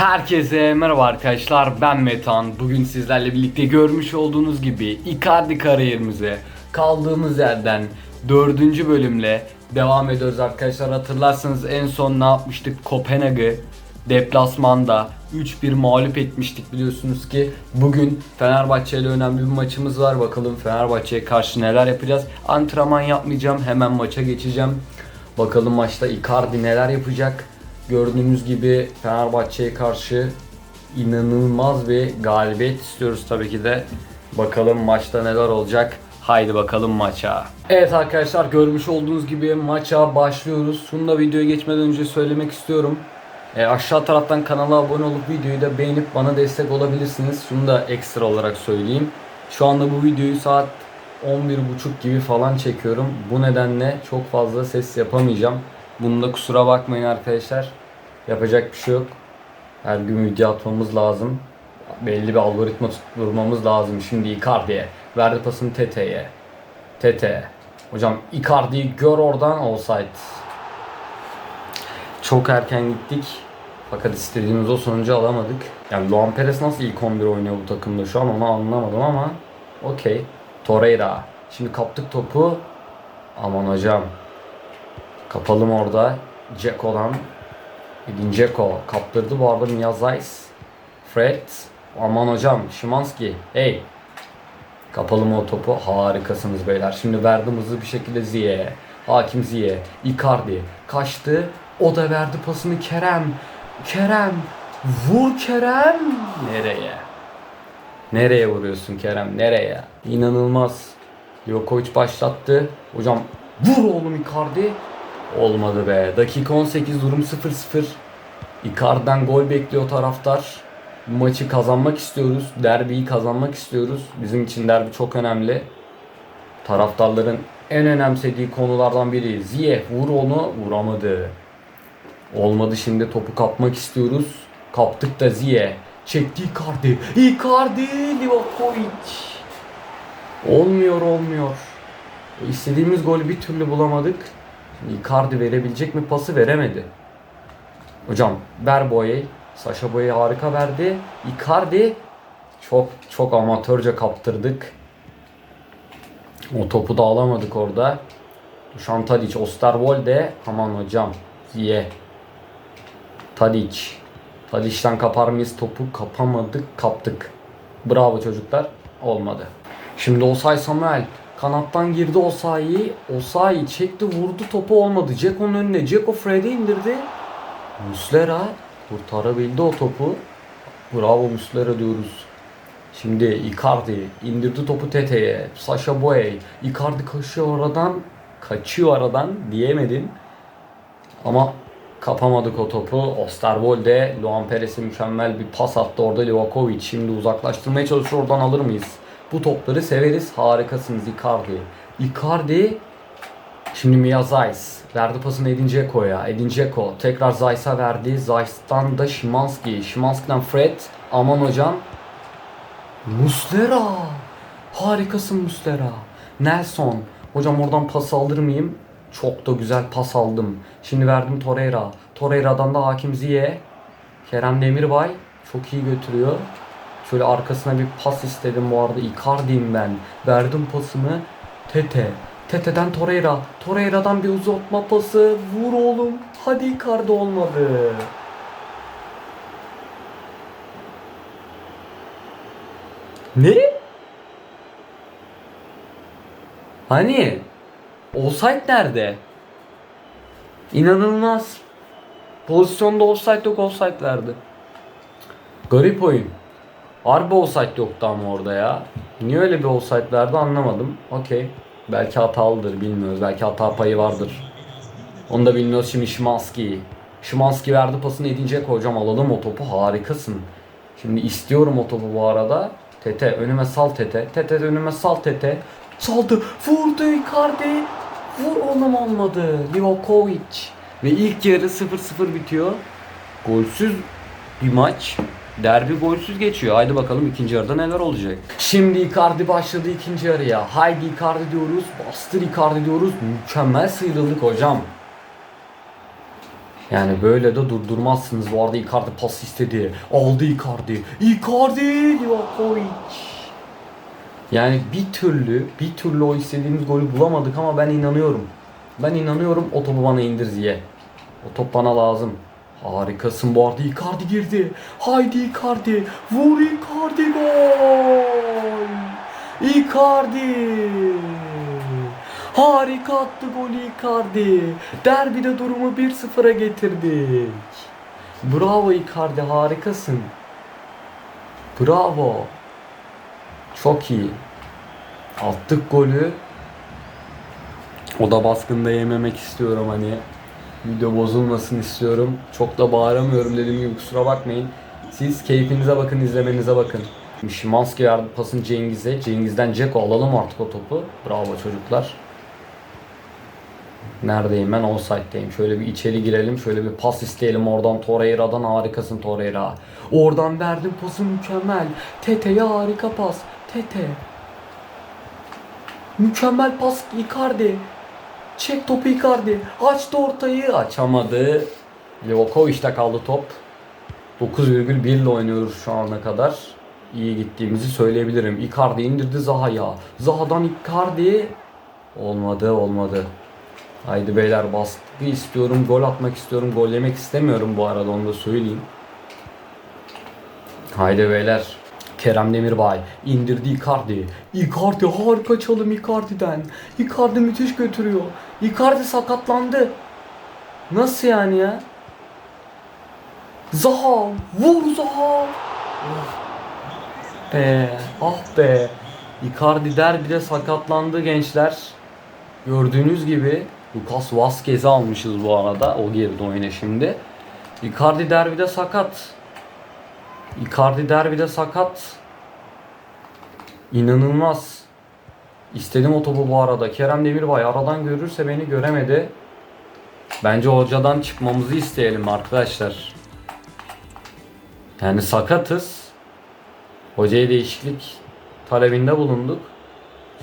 Herkese merhaba arkadaşlar ben Metan. Bugün sizlerle birlikte görmüş olduğunuz gibi Icardi kariyerimize kaldığımız yerden dördüncü bölümle devam ediyoruz arkadaşlar. Hatırlarsanız en son ne yapmıştık? Kopenhag'ı deplasmanda 3-1 mağlup etmiştik biliyorsunuz ki. Bugün Fenerbahçe ile önemli bir maçımız var. Bakalım Fenerbahçe'ye karşı neler yapacağız. Antrenman yapmayacağım. Hemen maça geçeceğim. Bakalım maçta Icardi neler yapacak. Gördüğünüz gibi Fenerbahçe'ye karşı inanılmaz bir galibiyet istiyoruz tabii ki de. Bakalım maçta neler olacak. Haydi bakalım maça. Evet arkadaşlar görmüş olduğunuz gibi maça başlıyoruz. Şunu da videoya geçmeden önce söylemek istiyorum. E, aşağı taraftan kanala abone olup videoyu da beğenip bana destek olabilirsiniz. Şunu da ekstra olarak söyleyeyim. Şu anda bu videoyu saat 11.30 gibi falan çekiyorum. Bu nedenle çok fazla ses yapamayacağım. Bunda kusura bakmayın arkadaşlar. Yapacak bir şey yok. Her gün video atmamız lazım. Belli bir algoritma tutturmamız lazım. Şimdi Icardi'ye. Verdi pasını Tete'ye. Tete. Hocam Icardi'yi gör oradan offside. Çok erken gittik. Fakat istediğimiz o sonucu alamadık. Yani Luan Perez nasıl ilk 11 oynuyor bu takımda şu an onu anlamadım ama okey. Torreira. Şimdi kaptık topu. Aman hocam. Kapalım orada. Ceko'dan. Edin Dzeko kaptırdı bu arada Zeiss. Fred. Aman hocam. Şimanski. Hey. Kapalım o topu. Harikasınız beyler. Şimdi verdim hızlı bir şekilde Ziye. Hakim Ziye. Icardi. Kaçtı. O da verdi pasını Kerem. Kerem. Vur Kerem. Nereye? Nereye vuruyorsun Kerem? Nereye? İnanılmaz. Djokovic başlattı. Hocam vur oğlum Icardi. Olmadı be. Dakika 18 durum 0-0. Icardi'den gol bekliyor taraftar. Bu maçı kazanmak istiyoruz. Derbiyi kazanmak istiyoruz. Bizim için derbi çok önemli. Taraftarların en önemsediği konulardan biri. Ziyeh vur onu vuramadı. Olmadı şimdi topu kapmak istiyoruz. Kaptık da Ziyeh. Çekti Icardi. Icardi Livakovic. Olmuyor olmuyor. İstediğimiz golü bir türlü bulamadık. Şimdi Icardi verebilecek mi pası veremedi. Hocam ver boyayı. Saşa boyayı harika verdi. Icardi çok çok amatörce kaptırdık. O topu da alamadık orada. Dušan Tadić, Osterwolde. Aman hocam. Ziye. Tadic. Tadic'ten kapar mıyız topu? Kapamadık, kaptık. Bravo çocuklar. Olmadı. Şimdi Osay Samuel kanattan girdi Osayi. Osayi çekti vurdu topu olmadı. Ceko'nun önüne. Ceko Fred'i indirdi. Muslera kurtarabildi o topu. Bravo Muslera diyoruz. Şimdi Icardi indirdi topu Tete'ye. Sasha Boye. Icardi kaçıyor aradan. Kaçıyor aradan diyemedim. Ama kapamadık o topu. Osterwolde, Luan Perez'e mükemmel bir pas attı orada Livakovic. Şimdi uzaklaştırmaya çalışıyor. Oradan alır mıyız? Bu topları severiz. Harikasınız Icardi. Icardi Şimdi Mia Zeiss verdi pasını Edin Dzeko'ya. Edin Dzeko tekrar Zeiss'a verdi. Zeiss'tan da Şimanski. Şimanski'den Fred. Aman hocam. Muslera. Harikasın Muslera. Nelson. Hocam oradan pas alır mıyım? Çok da güzel pas aldım. Şimdi verdim Torreira. Torreira'dan da Hakim Ziye. Kerem Demirbay. Çok iyi götürüyor. Şöyle arkasına bir pas istedim bu arada. Icardi'yim ben. Verdim pasımı. Tete. Tete'den Torreira. Torreira'dan bir uzatma pası. Vur oğlum. Hadi Icardi olmadı. Ne? Hani? Offside nerede? İnanılmaz. Pozisyonda offside yok offside verdi. Garip oyun. Harbi offside yoktu ama orada ya. Niye öyle bir offside verdi anlamadım. Okey. Belki hatalıdır bilmiyoruz. Belki hata payı vardır. Onu da bilmiyoruz şimdi Şimanski. Şimanski verdi pasını edinecek hocam alalım o topu harikasın. Şimdi istiyorum o topu bu arada. Tete önüme sal Tete. Tete önüme sal Tete. Saldı. Vurdu Icardi. Vur oğlum olmadı. Livakovic. Ve ilk yarı 0-0 bitiyor. Golsüz bir maç. Derbi golsüz geçiyor. Haydi bakalım ikinci yarıda neler olacak. Şimdi Icardi başladı ikinci yarıya. Haydi Icardi diyoruz. Bastır Icardi diyoruz. Mükemmel sıyrıldık hocam. Yani böyle de durdurmazsınız. Bu arada Icardi pas istedi. Aldı Icardi. Icardi Livakovic. Yani bir türlü bir türlü o istediğimiz golü bulamadık ama ben inanıyorum. Ben inanıyorum o topu bana indir Ziye. O top bana lazım. Harikasın bu arada Icardi girdi. Haydi Icardi. Vur Icardi gol. Icardi. Harika attı golü Icardi. Derbide durumu 1-0'a getirdik. Bravo Icardi harikasın. Bravo. Çok iyi. Attık golü. O da baskında yememek istiyorum hani. Video bozulmasın istiyorum. Çok da bağıramıyorum dediğim gibi kusura bakmayın. Siz keyfinize bakın, izlemenize bakın. Şimanski verdi pasını Cengiz'e. Cengiz'den Ceko alalım artık o topu. Bravo çocuklar. Neredeyim ben? Offside'deyim. Şöyle bir içeri girelim. Şöyle bir pas isteyelim oradan Torreira'dan. Harikasın Torreira. Oradan verdim pası mükemmel. Tete'ye harika pas. Tete. Mükemmel pas Icardi. Çek topu Icardi. Açtı ortayı. Açamadı. Livakovic'te kaldı top. 9,1 ile oynuyoruz şu ana kadar. İyi gittiğimizi söyleyebilirim. Icardi indirdi Zaha'ya. Zaha'dan Icardi. Olmadı olmadı. Haydi beyler baskı istiyorum. Gol atmak istiyorum. Gol yemek istemiyorum bu arada onu da söyleyeyim. Haydi beyler. Kerem Demirbay indirdi Icardi. Icardi harika çalım Icardi'den. Icardi müthiş götürüyor. Icardi sakatlandı. Nasıl yani ya? Zaha vur Zaha. Be ah be. Icardi derbide sakatlandı gençler. Gördüğünüz gibi Lucas Vazquez'i almışız bu arada. O girdi oyuna şimdi. Icardi derbide sakat. Icardi derbide sakat. İnanılmaz. İstedim o topu bu arada. Kerem Demirbay aradan görürse beni göremedi. Bence hocadan çıkmamızı isteyelim arkadaşlar. Yani sakatız. Hocaya değişiklik talebinde bulunduk.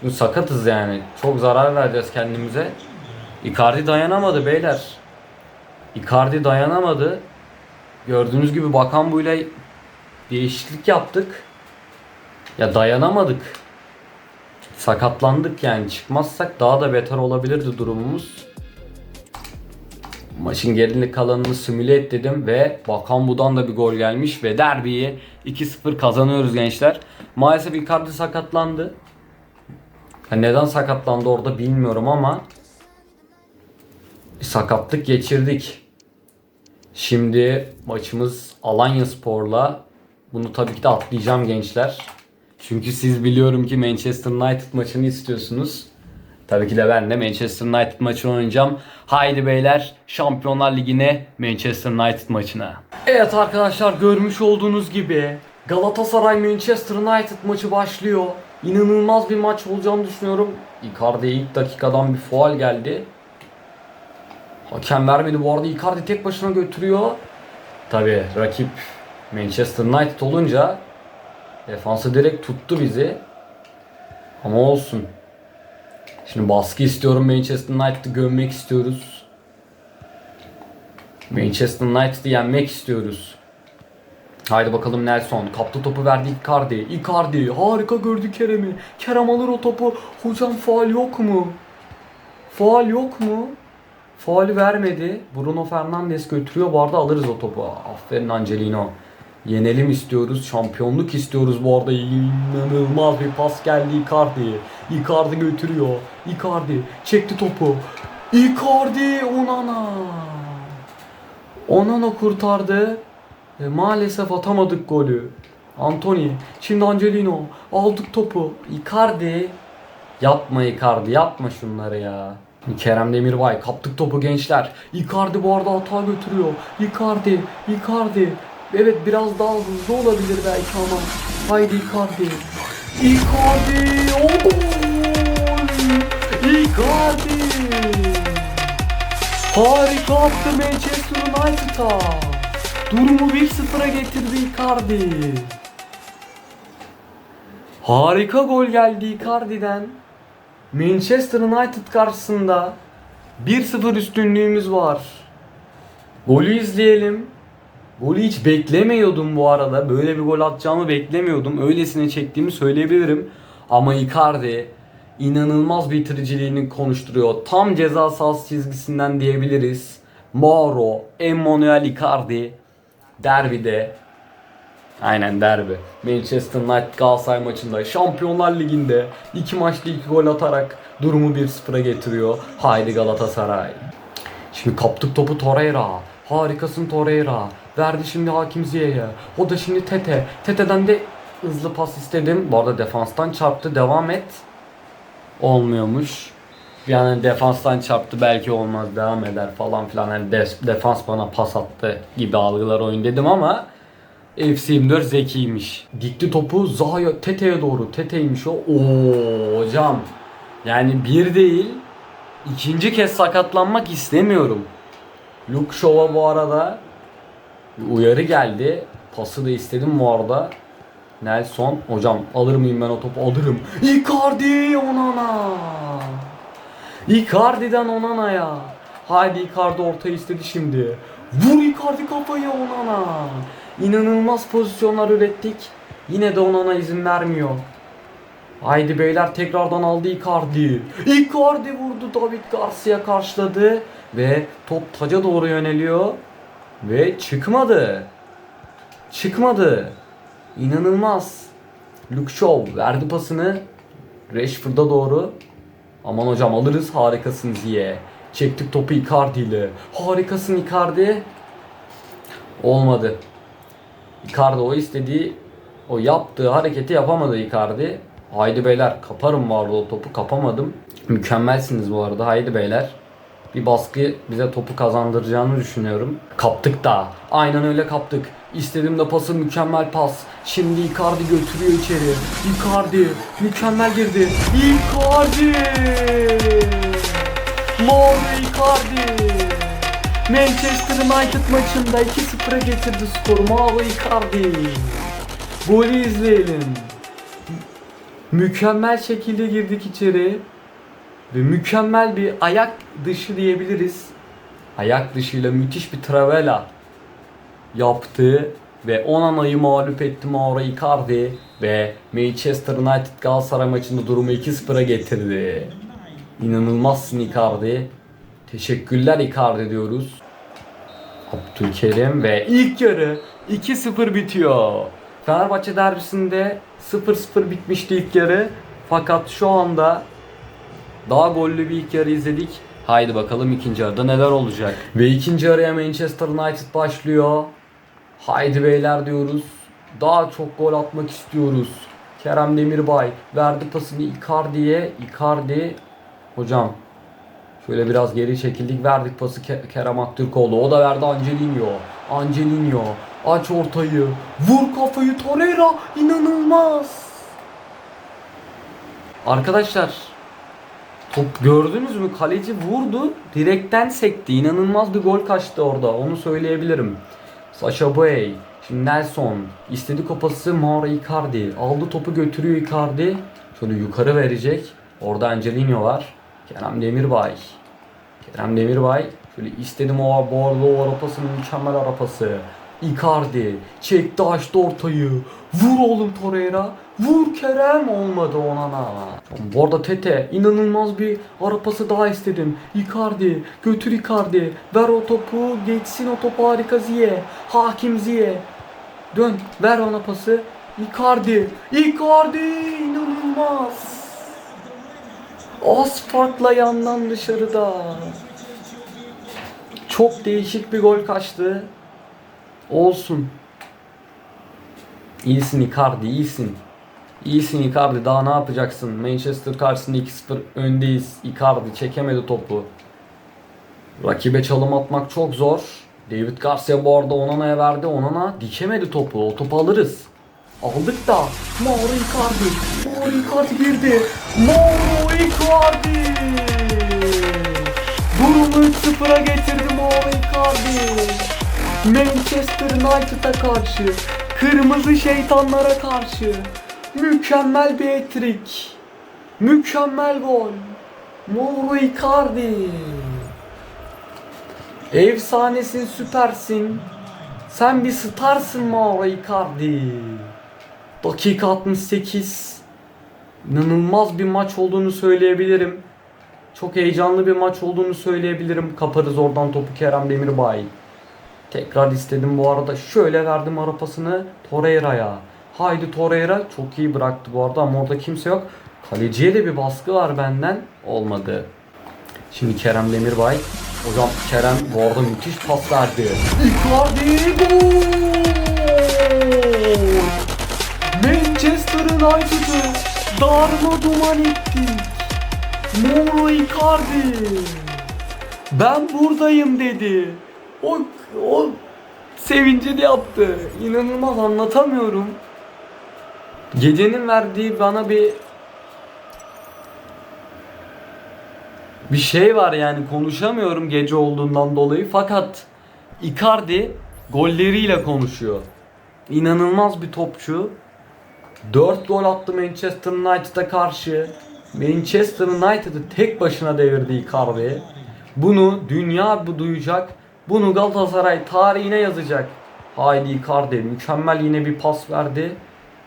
Çünkü sakatız yani. Çok zarar vereceğiz kendimize. Icardi dayanamadı beyler. Icardi dayanamadı. Gördüğünüz gibi Bakan Buyla değişiklik yaptık. Ya dayanamadık. Sakatlandık yani. Çıkmazsak daha da beter olabilirdi durumumuz. Maçın gerilik kalanını simüle et dedim ve Bakan Bu'dan da bir gol gelmiş ve derbiyi 2-0 kazanıyoruz gençler. Maalesef Icardi sakatlandı. Ha, neden sakatlandı orada bilmiyorum ama sakatlık geçirdik. Şimdi maçımız Alanya Spor'la. Bunu tabii ki de atlayacağım gençler. Çünkü siz biliyorum ki Manchester United maçını istiyorsunuz. Tabii ki de ben de Manchester United maçını oynayacağım. Haydi beyler Şampiyonlar Ligi'ne Manchester United maçına. Evet arkadaşlar görmüş olduğunuz gibi Galatasaray Manchester United maçı başlıyor. İnanılmaz bir maç olacağını düşünüyorum. Icardi'ye ilk dakikadan bir faal geldi. Hakem vermedi bu arada Icardi tek başına götürüyor. Tabi rakip Manchester United olunca defansı direkt tuttu bizi. Ama olsun. Şimdi baskı istiyorum Manchester United'ı gömmek istiyoruz. Manchester United'ı yenmek istiyoruz. Haydi bakalım Nelson. Kaptı topu verdi Icardi. Icardi harika gördü Kerem'i. Kerem alır o topu. Hocam faal yok mu? Faal yok mu? Faali vermedi. Bruno Fernandes götürüyor. Bu arada alırız o topu. Aferin Angelino. Yenelim istiyoruz. Şampiyonluk istiyoruz bu arada. İnanılmaz bir pas geldi Icardi. Icardi götürüyor. Icardi çekti topu. Icardi Onana. Onana kurtardı. E, maalesef atamadık golü. Anthony. Şimdi Angelino. Aldık topu. Icardi. Yapma Icardi. Yapma şunları ya. Kerem Demirbay kaptık topu gençler. Icardi bu arada hata götürüyor. Icardi, Icardi. Evet biraz daha hızlı olabilir belki ama. Haydi Icardi. Icardi. O gol. Icardi. Harika attı Manchester United'a. Durumu 1-0'a getirdi Icardi. Harika gol geldi Icardi'den. Manchester United karşısında 1-0 üstünlüğümüz var. Golü izleyelim. Golü hiç beklemiyordum bu arada. Böyle bir gol atacağımı beklemiyordum. Öylesine çektiğimi söyleyebilirim. Ama Icardi inanılmaz bitiriciliğini konuşturuyor. Tam ceza sahası çizgisinden diyebiliriz. Mauro, Emmanuel Icardi derbide Aynen derbi. Manchester United Galatasaray maçında Şampiyonlar Ligi'nde iki maçta iki gol atarak durumu 1-0'a getiriyor. Haydi Galatasaray. Şimdi kaptık topu Torreira. Harikasın Torreira. Verdi şimdi Hakim Ziyech'e. O da şimdi Tete. Tete'den de hızlı pas istedim. Bu arada defanstan çarptı. Devam et. Olmuyormuş. Yani defanstan çarptı belki olmaz devam eder falan filan. Yani defans bana pas attı gibi algılar oyun dedim ama FC24 zekiymiş. Dikti topu Zaha'ya Tete'ye doğru. Tete'ymiş o. Oo hocam. Yani bir değil ikinci kez sakatlanmak istemiyorum. Luke Shaw'a bu arada bir uyarı geldi. Pası da istedim bu arada. Nelson hocam alır mıyım ben o topu alırım. Icardi Onana. Icardi'den Onana'ya. Haydi Icardi ortaya istedi şimdi. Vur Icardi kafayı Onana. İnanılmaz pozisyonlar ürettik. Yine de Onana izin vermiyor. Haydi beyler tekrardan aldı Icardi. Icardi vurdu David Garcia karşıladı. Ve top taca doğru yöneliyor. Ve çıkmadı. Çıkmadı. İnanılmaz. Luke Shaw verdi pasını. Rashford'a doğru. Aman hocam alırız harikasın diye. Çektik topu Icardi ile. Harikasın Icardi. Olmadı. Icardi o istediği, o yaptığı hareketi yapamadı Icardi. Haydi beyler kaparım vardı o topu kapamadım. Mükemmelsiniz bu arada haydi beyler. Bir baskı bize topu kazandıracağını düşünüyorum. Kaptık da. Aynen öyle kaptık. İstediğim de pası mükemmel pas. Şimdi Icardi götürüyor içeri. Icardi mükemmel girdi. Icardi! Mauro Icardi! Manchester United maçında 2-0'a getirdi skoru. Mauro Icardi. Golü izleyelim. Mükemmel şekilde girdik içeri. Ve mükemmel bir ayak dışı diyebiliriz. Ayak dışıyla müthiş bir travela yaptı ve Onana'yı mağlup etti Mauro Icardi ve Manchester United Galatasaray maçında durumu 2-0'a getirdi. İnanılmazsın Icardi. Teşekkürler Icardi diyoruz. Abdülkerim ve ilk yarı 2-0 bitiyor. Fenerbahçe derbisinde 0-0 bitmişti ilk yarı. Fakat şu anda daha gollü bir ilk yarı izledik. Haydi bakalım ikinci yarıda neler olacak. Ve ikinci yarıya Manchester United başlıyor. Haydi beyler diyoruz. Daha çok gol atmak istiyoruz. Kerem Demirbay verdi pasını Icardi'ye. Icardi hocam Şöyle biraz geri çekildik verdik pası Ke- Kerem Aktürkoğlu. O da verdi Angelino. Angelino aç ortayı. Vur kafayı Torreira. inanılmaz. Arkadaşlar top gördünüz mü? Kaleci vurdu. Direkten sekti. İnanılmaz bir gol kaçtı orada. Onu söyleyebilirim. Sasha Boey. Şimdi Nelson. istedi kopası Mauro Icardi. Aldı topu götürüyor Icardi. Şöyle yukarı verecek. Orada Angelino var. Kerem Demirbay. Kerem Demirbay şöyle istedim o borlu arapasının mükemmel arapası. Icardi çekti açtı ortayı. Vur oğlum Torreira. Vur Kerem olmadı ona da. Bu arada Tete inanılmaz bir arapası daha istedim. Icardi götür Icardi. Ver o topu geçsin o topu harika Ziye. Hakim Ziye. Dön ver ona pası. Icardi. Icardi inanılmaz. Az farkla yandan dışarıda. Çok değişik bir gol kaçtı. Olsun. İyisin Icardi, iyisin. İyisin Icardi, daha ne yapacaksın? Manchester karşısında 2-0 öndeyiz. Icardi çekemedi topu. Rakibe çalım atmak çok zor. David Garcia bu arada Onana'ya verdi. Onana dikemedi topu. O topu alırız. Aldık da Mauro Icardi. Mauro Icardi girdi. Mauro Icardi. Durumu 3-0'a getirdi Mauro Icardi. Manchester United'a karşı, kırmızı şeytanlara karşı mükemmel bir etrik. Mükemmel gol. Mauro Icardi. Efsanesin, süpersin. Sen bir starsın Mauro Icardi. Dakika 68. İnanılmaz bir maç olduğunu söyleyebilirim. Çok heyecanlı bir maç olduğunu söyleyebilirim. Kaparız oradan topu Kerem Demirbay. Tekrar istedim bu arada. Şöyle verdim arapasını Torreira'ya. Haydi Torreira çok iyi bıraktı bu arada ama orada kimse yok. Kaleciye de bir baskı var benden. Olmadı. Şimdi Kerem Demirbay. Hocam Kerem bu arada müthiş pas verdi. Icardi gol! Manchester United'ı darma duman ettik. Mauro Icardi. Ben buradayım dedi. O, o sevinci de yaptı. İnanılmaz anlatamıyorum. Gecenin verdiği bana bir bir şey var yani konuşamıyorum gece olduğundan dolayı fakat Icardi golleriyle konuşuyor. İnanılmaz bir topçu. 4 gol attı Manchester United'a karşı. Manchester United'ı tek başına devirdi Icardi. Bunu dünya bu duyacak. Bunu Galatasaray tarihine yazacak. Haydi Icardi mükemmel yine bir pas verdi.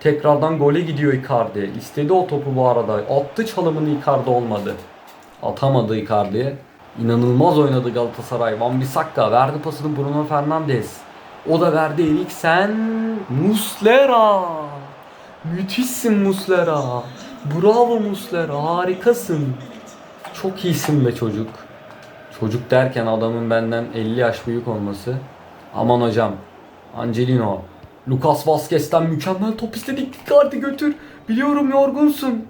Tekrardan gole gidiyor Icardi. İstedi o topu bu arada. Attı çalımını Icardi olmadı. Atamadı Icardi. İnanılmaz oynadı Galatasaray. Van Bissaka verdi pasını Bruno Fernandes. O da verdi Eriksen. Muslera. Müthişsin Muslera. Bravo Muslera. Harikasın. Çok iyisin be çocuk. Çocuk derken adamın benden 50 yaş büyük olması. Aman hocam. Angelino. Lucas Vazquez'ten mükemmel top istedik. Icardi götür. Biliyorum yorgunsun.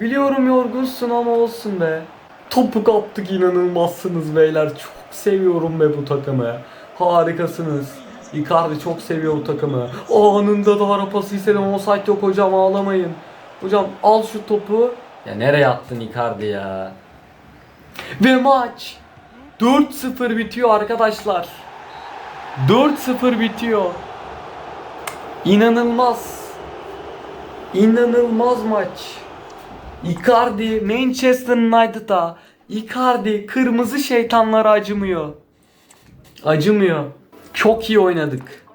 Biliyorum yorgunsun ama olsun be. Topu kaptık inanılmazsınız beyler. Çok seviyorum be bu takımı. Harikasınız. Icardi çok seviyor bu takımı. Anında da ara pası istedim. Offside yok hocam ağlamayın. Hocam al şu topu. Ya nereye attın Icardi ya? Ve maç 4-0 bitiyor arkadaşlar. 4-0 bitiyor. İnanılmaz. İnanılmaz maç. Icardi Manchester United'a Icardi kırmızı şeytanlara acımıyor. Acımıyor. Çok iyi oynadık.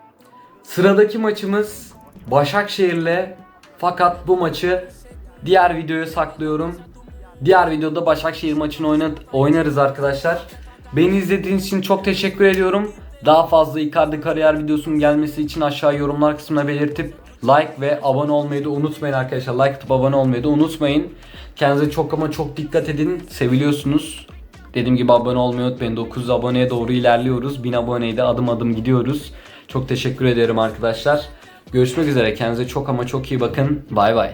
Sıradaki maçımız Başakşehir'le fakat bu maçı diğer videoya saklıyorum. Diğer videoda Başakşehir maçını oynat oynarız arkadaşlar. Beni izlediğiniz için çok teşekkür ediyorum. Daha fazla Icardi kariyer videosunun gelmesi için aşağı yorumlar kısmına belirtip like ve abone olmayı da unutmayın arkadaşlar. Like atıp abone olmayı da unutmayın. Kendinize çok ama çok dikkat edin. Seviliyorsunuz. Dediğim gibi abone olmayı unutmayın. 900 aboneye doğru ilerliyoruz. 1000 aboneye de adım adım gidiyoruz. Çok teşekkür ederim arkadaşlar. Görüşmek üzere. Kendinize çok ama çok iyi bakın. Bay bay.